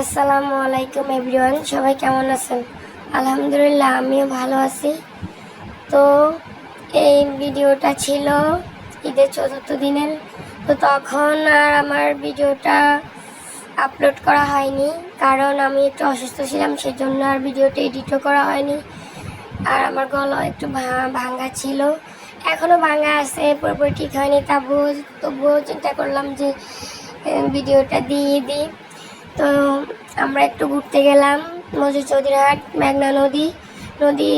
আসসালামু আলাইকুম এভরিওয়ান, সবাই কেমন আছেন? আলহামদুলিল্লাহ, আমিও ভালো আছি। তো এই ভিডিওটা ছিল ঈদের চতুর্থ দিনের। তো তখন আর আমার ভিডিওটা আপলোড করা হয়নি, কারণ আমি একটু অসুস্থ ছিলাম সেই জন্য আর ভিডিওটা এডিটও করা হয়নি। আর আমার গলা একটু ভাঙা ছিল। এখনও ভাঙা আছে, পুরোপুরি ঠিক হয়নি, তবুও তবুও চিন্তা করলাম যে ভিডিওটা দিয়ে দিই। তো আমরা একটু ঘুরতে গেলাম মজুর চৌধুরীহাট, মেঘনা নদী নদী,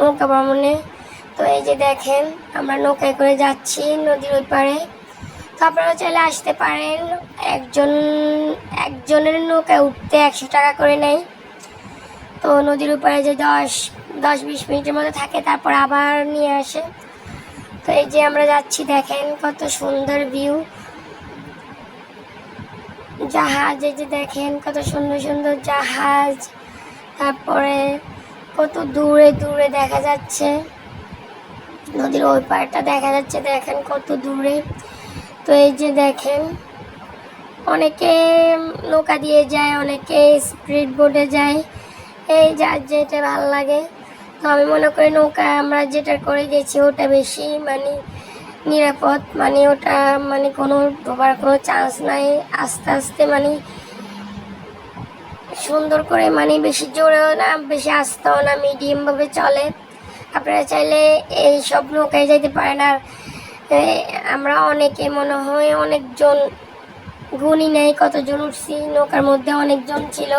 নৌকা ভ্রমণে। তো এই যে দেখেন, আমরা নৌকায় করে যাচ্ছি নদীর ওই পাড়ে। তো আপনারা চাইলে আসতে পারেন, একজন, একজনের নৌকায় উঠতে একশো টাকা করে নেয়। তো নদীর উপরে যে দশ দশ বিশ মিনিটের মতো থাকে, তারপর আবার নিয়ে আসে। তো এই যে আমরা যাচ্ছি, দেখেন কত সুন্দর ভিউ। জাহাজ, এই যে দেখেন কত সুন্দর সুন্দর জাহাজ। তারপরে কত দূরে দূরে দেখা যাচ্ছে। নদীর ওই পাড়টা দেখা যাচ্ছে, দেখেন কত দূরে। তো এই যে দেখেন, অনেকে নৌকা দিয়ে যায়, অনেকে স্পিড বোটে যায়। এই যার যেটা ভালো লাগে। তো আমি মনে করি নৌকা আমরা যেটা করে গেছি, ওটা বেশি মানে নিরাপদ মানে ওটা মানে কোনো ডোবার কোনো চান্স নাই। আস্তে আস্তে মানে সুন্দর করে মানে বেশি জোরেও না, বেশি আস্তেও না মিডিয়ামভাবে চলে। আপনারা চাইলে এই সব নৌকায় যেতে পারেন। আর আমরা অনেকে মনে হয় অনেকজন গুণই নেই, কতজন উঠছি, নৌকার মধ্যে অনেকজন ছিল।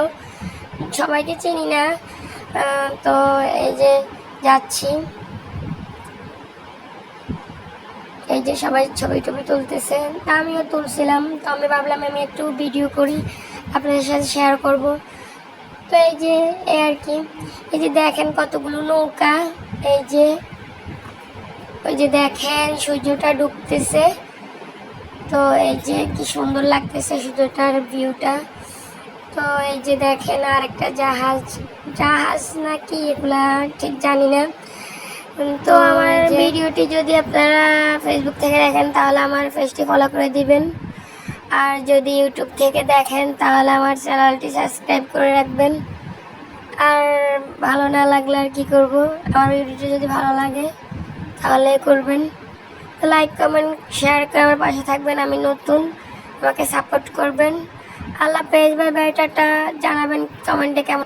সবাইকে চিনি না। তো এই যে যাচ্ছি। এই যে সবাই ছবি টবি তুলতেছে তা আমিও তুলছিলাম। তো আমি ভাবলাম আমি একটু ভিডিও করি, আপনাদের সাথে শেয়ার করব। তো এই যে, এই আর কি। এই যে দেখেন কতগুলো নৌকা। এই যে, ওই যে দেখেন সূর্যটা ডুবতেছে। তো এই যে কি সুন্দর লাগতেছে সূর্যটার ভিউটা তো এই যে দেখেন আর একটা জাহাজ। জাহাজ নাকি এগুলা ঠিক জানি না। তো আমার ভিডিওটি যদি আপনারা ফেসবুক থেকে দেখেন, তাহলে আমার পেজটি ফলো করে দিবেন। আর যদি ইউটিউব থেকে দেখেন, তাহলে আমার চ্যানেলটি সাবস্ক্রাইব করে রাখবেন। আর ভালো না লাগলে আর কী করব? আমার ভিডিওটি যদি ভালো লাগে, তাহলে করবেন। লাইক কমেন্ট শেয়ার করে আমার পাশে থাকবেন, আমি নতুন। আমাকে সাপোর্ট করবেন। আল্লাহ পেজ বাই বাই টাটা। জানাবেন কমেন্টে কেমন